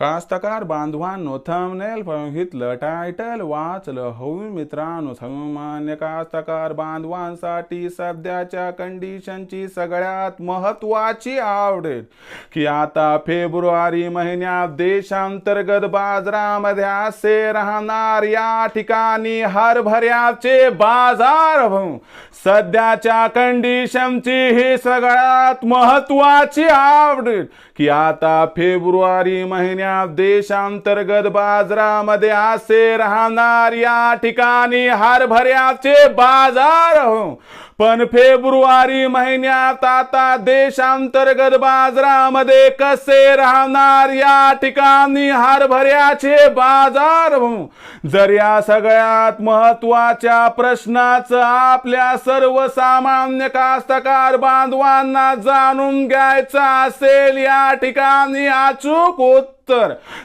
कास्तकार बांधवांनो थंबनेल बघितलं टायटल वाचलं हवी मित्रांनो सामान्य कास्तकार बांधवांसाठी सध्याच्या कंडिशनची सगळ्यात महत्वाची आवडेल. की आता फेब्रुवारी महिन्यात देशांतर्गत बाजारामध्ये असे राहणार या ठिकाणी हरभऱ्याचे बाजार सध्याच्या कंडिशनची ही सगळ्यात महत्वाची आवडेल. की आता फेब्रुवारी महिन्यात देशांतर्गत बाजारामध्ये असे राहणार या ठिकाणी हरभऱ्याचे बाजार. हो पण फेब्रुवारी महिन्यात आता देशांतर्गत बाजारामध्ये कसे राहणार या ठिकाणी हरभऱ्याचे बाजार? हो जर या सगळ्यात महत्त्वाच्या प्रश्नाचं आपल्या सर्वसामान्य कास्तकार बांधवांना जाणून घ्यायचं असेल या ठिकाणी अचूक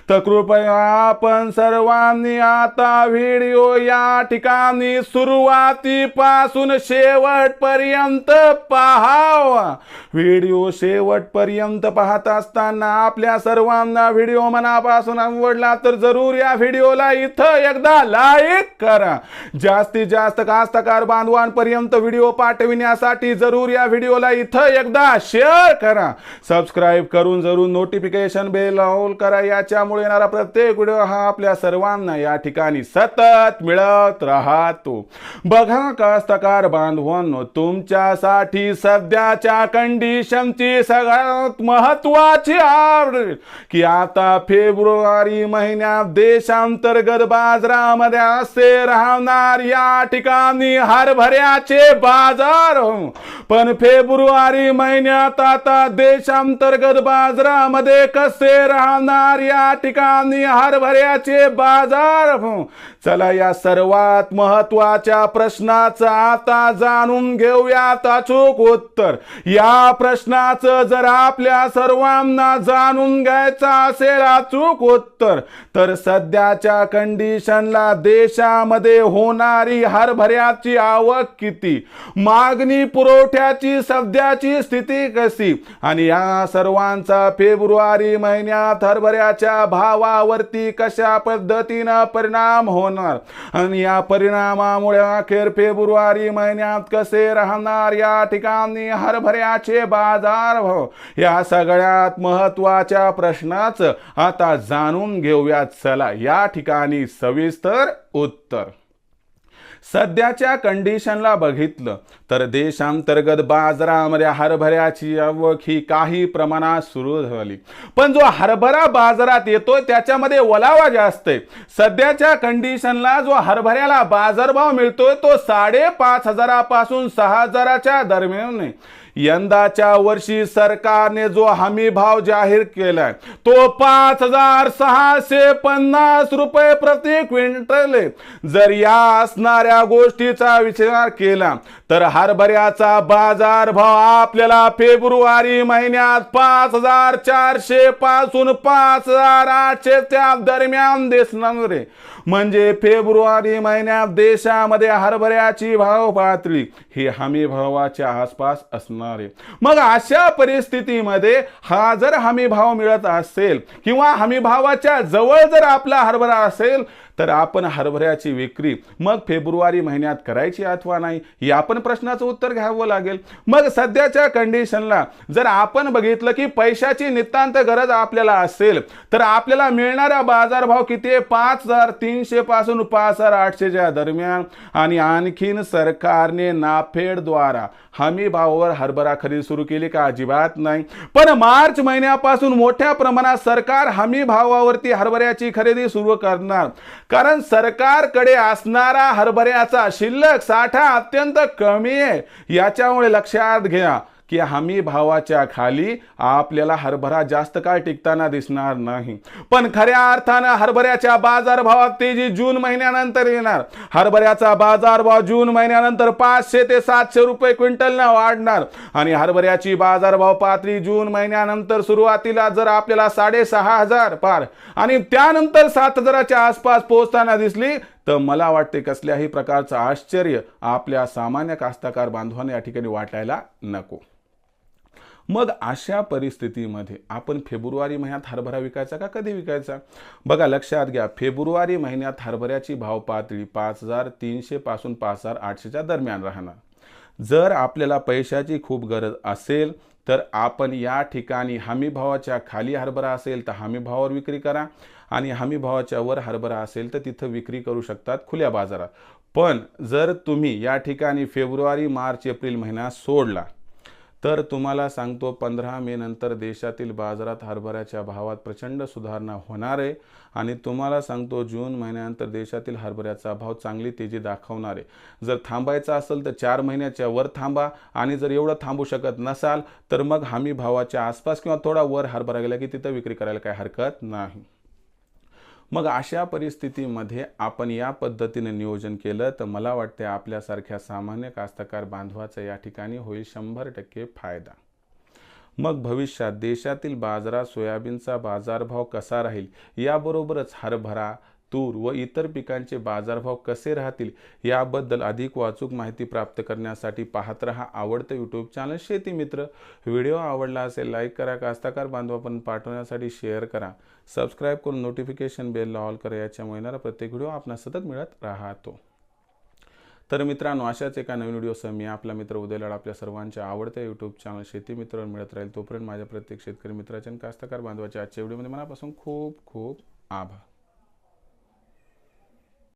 तर कृपया आपण सर्वांनी आता व्हिडिओ या ठिकाणी सुरुवातीपासून शेवटपर्यंत पाहावा. व्हिडिओ शेवटपर्यंत पाहत असताना आपल्या सर्वांना व्हिडिओ मनापासून आवडला तर जरूर या व्हिडिओला इथं एकदा लाईक करा. जास्तीत जास्त कास्तकार बांधवांपर्यंत व्हिडिओ पाठविण्यासाठी जरूर या व्हिडिओला इथं एकदा शेअर करा. सबस्क्राईब करून जरूर नोटिफिकेशन बेल ऑल करा. याच्यामुळे येणारा प्रत्येक व्हिडिओ हा आपल्या सर्वांना या ठिकाणी सतत मिळत राहतो. बघा कास्तकार बांधवांनो तुमच्यासाठी सध्याच्या कंडिशनची सगळ्यात महत्वाची आवड की आता फेब्रुवारी महिन्यात देशांतर्गत बाजारामध्ये असे राहणार या ठिकाणी हरभऱ्याचे बाजार. पण फेब्रुवारी महिन्यात आता देशांतर्गत बाजारामध्ये कसे राहणार होणार या ठिकाणी हरभऱ्याचे बाजार. हो. चला या सर्वात महत्त्वाच्या प्रश्नाचं आता जाणून घेऊयात अचूक उत्तर. या प्रश्नाचं जर आपल्या सर्वांना जाणून घ्यायचं असेल अचूक उत्तर तर सध्याच्या कंडिशनला देशामध्ये होणारी हरभऱ्याची आवक किती? मागणी पुरवठ्याची सध्याची स्थिती कशी? आणि या सर्वांचा फेब्रुवारी महिन्यात हरभऱ्याच्या भावावरती कशा पद्धतीनं परिणाम होणार? आणि या परिणामामुळे अखेर फेब्रुवारी महिन्यात कसे राहणार? या ठिकाणी हरभऱ्याचे बाजार भाव या सगळ्यात महत्त्वाच्या प्रश्नाचं आता जाणून घेऊयात. चला या ठिकाणी सविस्तर उत्तर. सध्याच्या कंडिशनला बघितलं तर देशांतर्गत बाजारामध्ये हरभऱ्याची आवक ही काही प्रमाणात सुरू झाली. पण जो हरभरा बाजारात येतोय त्याच्यामध्ये ओलावा जास्त आहे. सध्याच्या कंडिशनला जो हरभऱ्याला बाजारभाव मिळतोय तो साडेपाच हजारापासून सहा हजाराच्या दरम्यान आहे. यंदाच्या वर्षी सरकारने जो हमी भाव जाहीर केलाय तो पाच हजार सहाशे पन्नास रुपये प्रति क्विंटल जर या असणाऱ्या गोष्टीचा विचार केला तर हरभऱ्याचा बाजार भाव आपल्याला फेब्रुवारी महिन्यात पाच हजार चारशे पासून पाच हजार आठशे त्या दरम्यान दिसणार आहे. म्हणजे फेब्रुवारी महिन्यात देशामध्ये हरभऱ्याची भाव पातळी ही हमी भावाच्या आसपास असणार आहे. मग अशा परिस्थितीमध्ये हा जर हमी भाव मिळत असेल किंवा हमी भावाच्या जवळ जर आपला हरभरा असेल तर आपण हरभऱ्याची विक्री मग फेब्रुवारी महिन्यात करायची अथवा नाही या पण प्रश्नाचं उत्तर घ्यावं लागेल. मग सध्याच्या कंडिशनला जर आपण बघितलं की पैशाची नितांत गरज आपल्याला असेल तर आपल्याला मिळणारा बाजारभाव किती आहे? पाच हजार तीनशे पासून पाच हजार आठशेच्या दरम्यान. आणि आणखीन सरकारने नाफेडद्वारा हमी भावावर हरभरा खरेदी सुरू केली का? अजिबात नाही. पण मार्च महिन्यापासून मोठ्या प्रमाणात सरकार हमी भावावरती हरभऱ्याची खरेदी सुरू करणार. कारण सरकारकडे असणारा हरभऱ्याचा शिल्लक साठा अत्यंत कमी आहे. याच्यामुळे लक्षात घ्या. की हमी भावाच्या खाली आपल्याला हरभरा जास्त काळ टिकताना दिसणार नाही. पण खऱ्या अर्थानं हरभऱ्याच्या बाजारभावात तेजी जून महिन्यानंतर येणार. हरभऱ्याचा बाजारभाव जून महिन्यानंतर पाचशे ते सातशे रुपये क्विंटलनं वाढणार. आणि हरभऱ्याची बाजारभाव पातळी जून महिन्यानंतर सुरुवातीला जर आपल्याला साडेसहा हजार पार आणि त्यानंतर सात हजाराच्या आसपास पोहोचताना दिसली तर मला वाटते कसल्याही प्रकारचं आश्चर्य आपल्या सामान्य कास्तकार बांधवांना या ठिकाणी वाटायला नको. मग अशा परिस्थितीमध्ये आपण फेब्रुवारी महिन्यात हरभरा विकायचा का कधी विकायचा? बघा लक्षात घ्या. फेब्रुवारी महिन्यात हरभऱ्याची भाव पातळी पाच हजार तीनशे पासून पाच हजार आठशेच्या दरम्यान राहणार. जर आपल्याला पैशाची खूप गरज असेल तर आपण या ठिकाणी हमीभावाच्या खाली हरभरा असेल तर हमीभावावर विक्री करा आणि हमीभावाच्या वर हरभरा असेल तर तिथं विक्री करू शकतात खुल्या बाजारात. पण जर तुम्ही या ठिकाणी फेब्रुवारी मार्च एप्रिल महिना सोडला तर तुम्हाला सांगतो पंधरा मे नंतर देशातील बाजारात हरभऱ्याच्या भावात प्रचंड सुधारणा होणार आहे. आणि तुम्हाला सांगतो जून महिन्यानंतर देशातील हरभऱ्याचा भाव चांगली तेजी दाखवणार आहे. जर थांबायचा असेल तर चार महिन्याच्या वर थांबा. आणि जर एवढं थांबू शकत नसाल तर मग हमी भावाच्या आसपास किंवा थोडा वर हरभरा गेला की तिथं विक्री करायला काही हरकत नाही. मग अशा परिस्थितीमध्ये आपण या पद्धतीने नियोजन केलं तर मला वाटते आपल्यासारख्या सामान्य कास्तकार बांधवाचा या ठिकाणी होईल शंभर टक्के फायदा. मग भविष्यात देशातील बाजारात सोयाबीनचा बाजारभाव कसा राहील? याबरोबरच हरभरा तूर व इतर पिकांचे बाजारभाव कसे राहतील याबद्दल अधिक वाचूक माहिती प्राप्त करण्यासाठी पाहत रहा आवडतं यूट्यूब चॅनल शेती मित्र. व्हिडिओ आवडला असेल लाईक करा. कास्ताकार बांधवापर्यंत पाठवण्यासाठी शेअर करा. सबस्क्राईब करून नोटिफिकेशन बेल ऑल करा. याच्यामुळे येणारा प्रत्येक व्हिडिओ आपणास सतत मिळत राहतो. तर मित्रांनो अशाच एका नवीन व्हिडिओसह मी आपला मित्र उदयलाड आपल्या सर्वांच्या आवडत्या यूट्यूब चॅनल शेती मित्रावर मिळत राहील. तोपर्यंत माझ्या प्रत्येक शेतकरी मित्राच्या आणि कास्तकार बांधवाच्या आजच्या व्हिडिओमध्ये मनापासून खूप खूप आभार.